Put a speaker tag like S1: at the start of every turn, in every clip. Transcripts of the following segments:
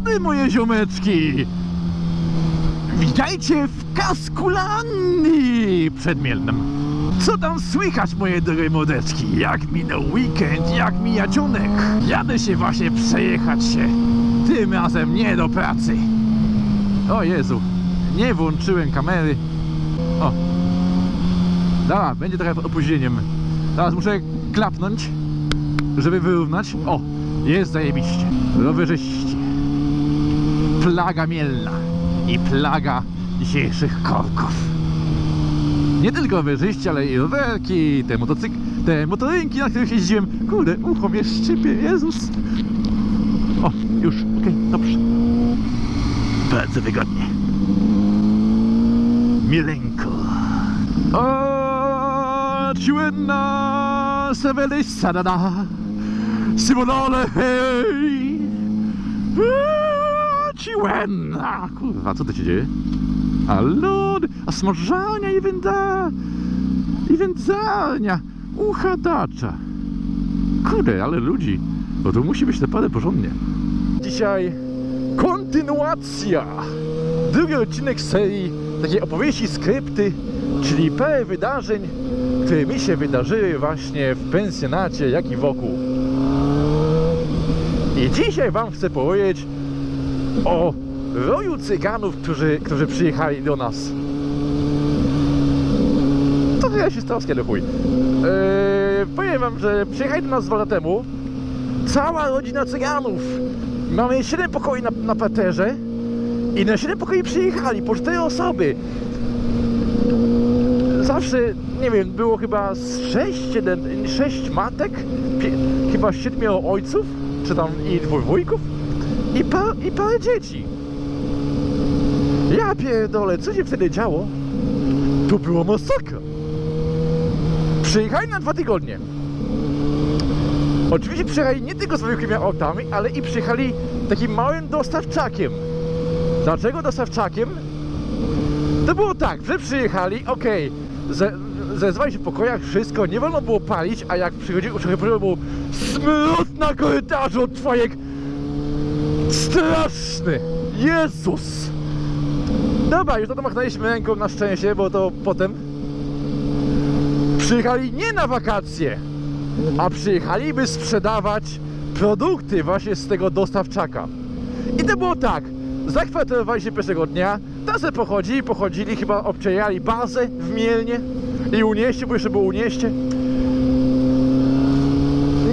S1: dobry moje ziomeczki! Witajcie w Kaskulandii przed Mielnem. Co tam słychać moje drogie młodeczki? Jak minął weekend, jak mija dzionek? Jadę się właśnie przejechać się. Tym razem nie do pracy. O Jezu, nie włączyłem kamery. O. Dobra, będzie trochę opóźnieniem. Teraz muszę klapnąć, żeby wyrównać. O, jest zajebiście. Rowerzyści. Plaga mielna i plaga dzisiejszych korków. Nie tylko rowerzyści, ale i rowerki, te motocyk... te motorynki, na których jeździłem. Kurde, ucho mnie szczypie, Jezus. O, już, okej, dobrze. Bardzo wygodnie. Milenko. O, ciuenna, seveli sadada. Simonole, hej. Eee, Ciuenna. Kurwa, co to się dzieje? A a smażania i węda. I wędzarnia. Uchadacza. Kurde, ale ludzi. Bo tu musi być naprawdę porządnie. Dzisiaj kontynuacja. Drugi odcinek serii takiej opowieści skrypty, czyli parę wydarzeń, które mi się wydarzyły właśnie w pensjonacie, jak i wokół. I dzisiaj Wam chcę powiedzieć o roju cyganów, którzy, którzy przyjechali do nas. To ja się stał do chuj. Eee, powiem Wam, że przyjechali do nas dwa lata temu cała rodzina cyganów. Mamy 7 pokoi na, na parterze i na 7 pokoi przyjechali po 4 osoby. Zawsze, nie wiem, było chyba z 6, 7, 6 matek, chyba 7 ojców, czy tam i dwóch wujków i, pa, i parę dzieci. Ja pierdolę, co się wtedy działo? To była masakra. Przyjechali na dwa tygodnie. Oczywiście przyjechali nie tylko zwykłymi autami, ale i przyjechali takim małym dostawczakiem. Dlaczego dostawczakiem? To było tak, że przyjechali, okej, ze, zezwali się w pokojach, wszystko, nie wolno było palić, a jak przychodził, przychodził był smród na korytarzu od twojek straszny, Jezus! Dobra, już to machnęliśmy ręką na szczęście, bo to potem przyjechali nie na wakacje, a przyjechali, by sprzedawać produkty właśnie z tego dostawczaka. I to było tak, zakwaterowali się pierwszego dnia, tam sobie pochodzili, pochodzili, chyba obczajali bazę w Mielnie i Unieście, bo jeszcze było Unieście.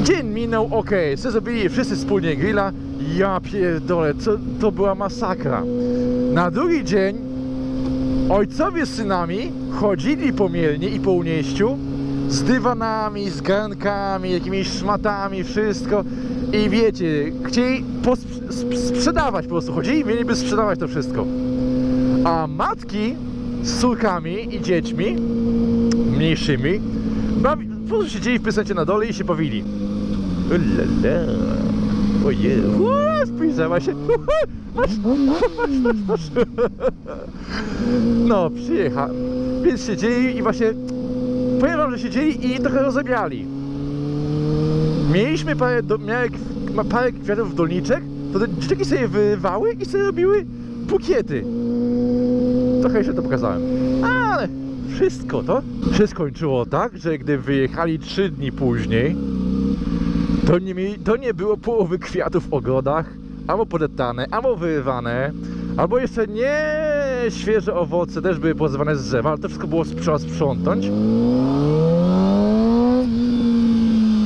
S1: Dzień minął, ok, co zrobili wszyscy wspólnie grilla, ja pierdolę, co, to była masakra. Na drugi dzień ojcowie z synami chodzili po Mielnie i po Unieściu z dywanami, z garnkami, jakimiś szmatami, wszystko. I wiecie, chcieli sprzedawać po prostu, chodzili, mieliby sprzedawać to wszystko. A matki z córkami i dziećmi, mniejszymi, bawi, po prostu siedzieli w prezencie na dole i się bawili. Ulala. Ojej, spojrzała się. No, przyjechał. Więc siedzieli i właśnie powiem wam, że siedzieli i trochę rozebrali. Mieliśmy parę, do, miałek, parę kwiatów doniczek, to dzieciaki sobie wyrywały i sobie robiły bukiety. Trochę jeszcze to pokazałem. Ale wszystko to się skończyło tak, że gdy wyjechali trzy dni później, to nie, to nie było połowy kwiatów w ogrodach, albo podetane, albo wyrywane, albo jeszcze nie świeże owoce też były pozwane z drzewa, ale to wszystko było trzeba sprzątnąć.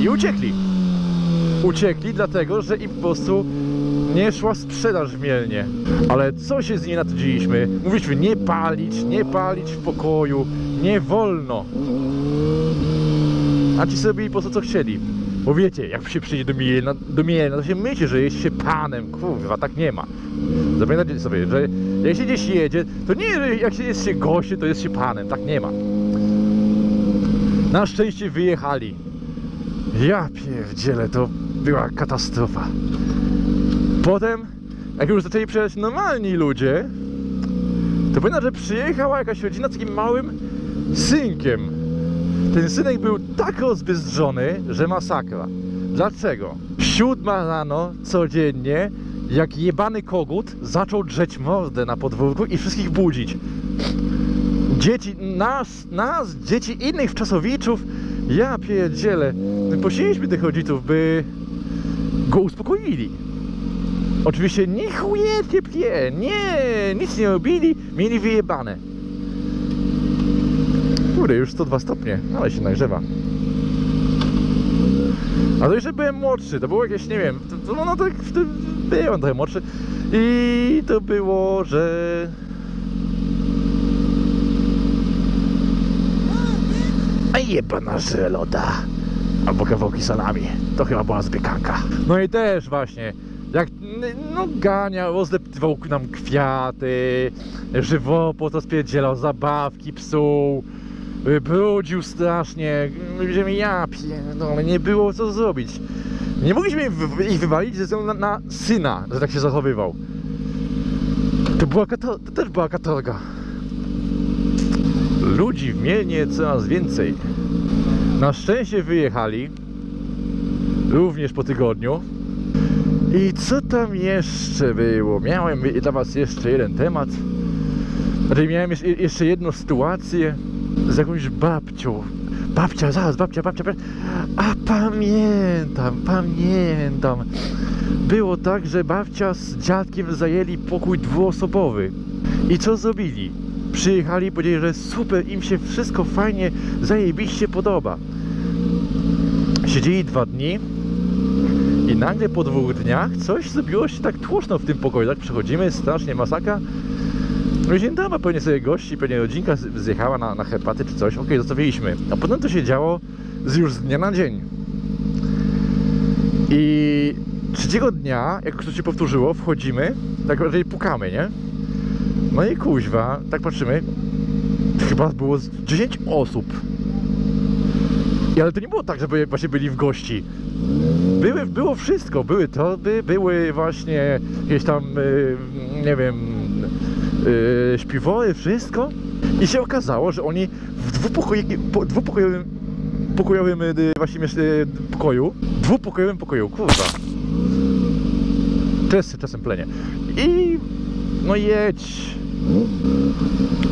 S1: I uciekli. Uciekli dlatego, że im po prostu nie szła sprzedaż w Mielnie. Ale co się z nimi natudziliśmy? Mówiliśmy nie palić, nie palić w pokoju, nie wolno. A ci sobie po prostu co chcieli. Bo wiecie, jak się przyjdzie do Mielna, do Mielna to się myśli, że jest się panem. Kurwa, tak nie ma. Zapamiętajcie sobie, że jak się gdzieś jedzie, to nie, że jak się jest się to jest się panem. Tak nie ma. Na szczęście wyjechali. Ja pierdzielę, to była katastrofa. Potem, jak już zaczęli przyjechać normalni ludzie, to pamiętam, że przyjechała jakaś rodzina z takim małym synkiem. Ten synek był tak rozbyzdrzony, że masakra. Dlaczego? Siódma rano codziennie
S2: jak jebany kogut zaczął drzeć mordę na podwórku i wszystkich budzić. Dzieci, nas, nas, dzieci innych wczasowiczów, ja pierdzielę. Prosiliśmy tych rodziców, by go uspokoili. Oczywiście nie chuje nie, nic nie robili, mieli wyjebane. Kurde, już 102 stopnie, ale się nagrzewa. A to jeszcze byłem młodszy, to było jakieś, nie wiem, to, to, no tak wtedy byłem trochę młodszy i to było, że... A jebana żeloda. Albo kawałki salami. To chyba była zbiekanka. No i też właśnie, jak no ganiał, rozdeptywał nam kwiaty, żywopłot rozpierdzielał, zabawki psuł, brudził strasznie. Widzimy, ja pierdolę, nie było co zrobić. Nie mogliśmy ich wy- ich wywalić ze względu na, na syna, że tak się zachowywał. To, była to też była katorga. Ludzi w Mielnie coraz więcej. Na szczęście wyjechali, również po tygodniu. I co tam jeszcze było? Miałem dla Was jeszcze jeden temat. Miałem jeszcze jedną sytuację z jakąś babcią. Babcia, zaraz, babcia, babcia, babcia. A pamiętam, pamiętam. Było tak, że babcia z dziadkiem zajęli pokój dwuosobowy. I co zrobili? Przyjechali powiedzieli, że super, im się wszystko fajnie, zajebiście podoba. Siedzieli dwa dni i nagle po dwóch dniach coś zrobiło się tak tłoczno w tym pokoju. Tak przechodzimy, strasznie masaka. No i dzień dobry, pewnie sobie gości, pewnie rodzinka zjechała na, na herbaty czy coś. Okej, zostawiliśmy. A potem to się działo z już z dnia na dzień. I trzeciego dnia, jak to się powtórzyło, wchodzimy, tak raczej pukamy, nie? No i kuźwa, tak patrzymy, chyba było z 10 osób. I ale to nie było tak, żeby właśnie byli w gości. Były, było wszystko, były torby, były właśnie jakieś tam, y, nie wiem, y, śpiwory, wszystko. I się okazało, że oni w po- dwupokojowym pokojowym y, właśnie miesz- y, pokoju, dwupokojowym pokoju, kurwa. Czas, czasem plenie. I no jedź.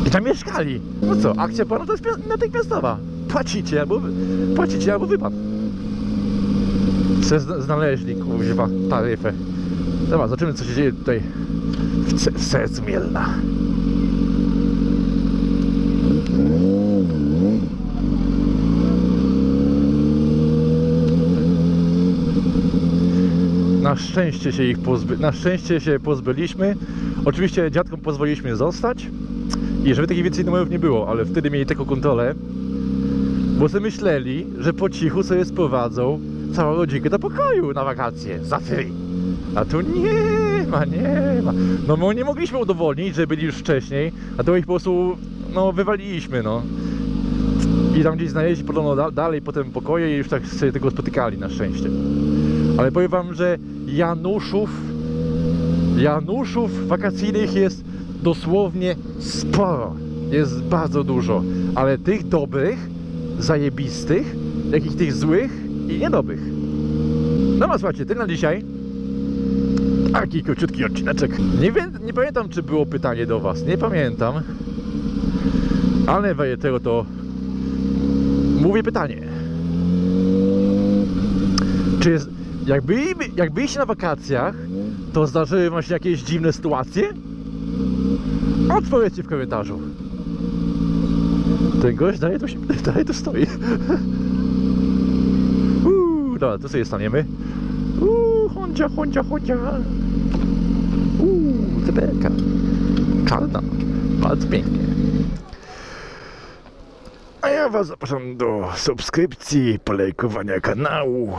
S2: I tam mieszkali. No co, akcja była natychmiast- natychmiastowa. Płacicie albo, płacicie albo wypad. Se zna- znaleźli, kuźwa, taryfę. Dobra, zobaczymy co się dzieje tutaj w. Na szczęście się ich pozby... Na szczęście się pozbyliśmy. Oczywiście dziadkom pozwoliliśmy zostać i żeby takich więcej numerów nie było, ale wtedy mieli taką kontrolę, bo sobie myśleli, że po cichu sobie sprowadzą całą rodzinkę do pokoju na wakacje za free. A tu nie ma, nie ma. No my nie mogliśmy udowodnić, że byli już wcześniej, a to ich po prostu no wywaliliśmy, no. I tam gdzieś znaleźli podobno da, dalej potem pokoje i już tak sobie tego spotykali na szczęście. Ale powiem wam, że Januszów Januszów wakacyjnych jest dosłownie sporo. Jest bardzo dużo. Ale tych dobrych, zajebistych, jak i tych złych i niedobrych. No a słuchajcie, tyle na dzisiaj. Taki króciutki odcineczek. Nie, wiem, nie pamiętam, czy było pytanie do Was. Nie pamiętam. Ale tego to mówię pytanie. Czy jest, jak, byli, jak byliście na wakacjach, to zdarzyły wam się jakieś dziwne sytuacje? Odpowiedzcie w komentarzu. Ten gość dalej tu, się, dalej tu stoi. Uuu, dobra, tu sobie staniemy. Hondzia, hondzia, hondzia. Uuu, cyberka. Czarna. Bardzo pięknie. A ja was zapraszam do subskrypcji, polejkowania kanału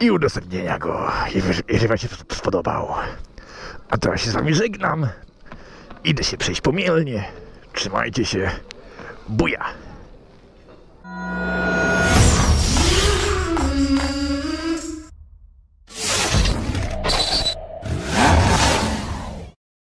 S2: i udostępnienia go, jeżeli- wam się to spodobał. A teraz się z wami żegnam. Idę się przejść pomielnie. Trzymajcie się. Buja!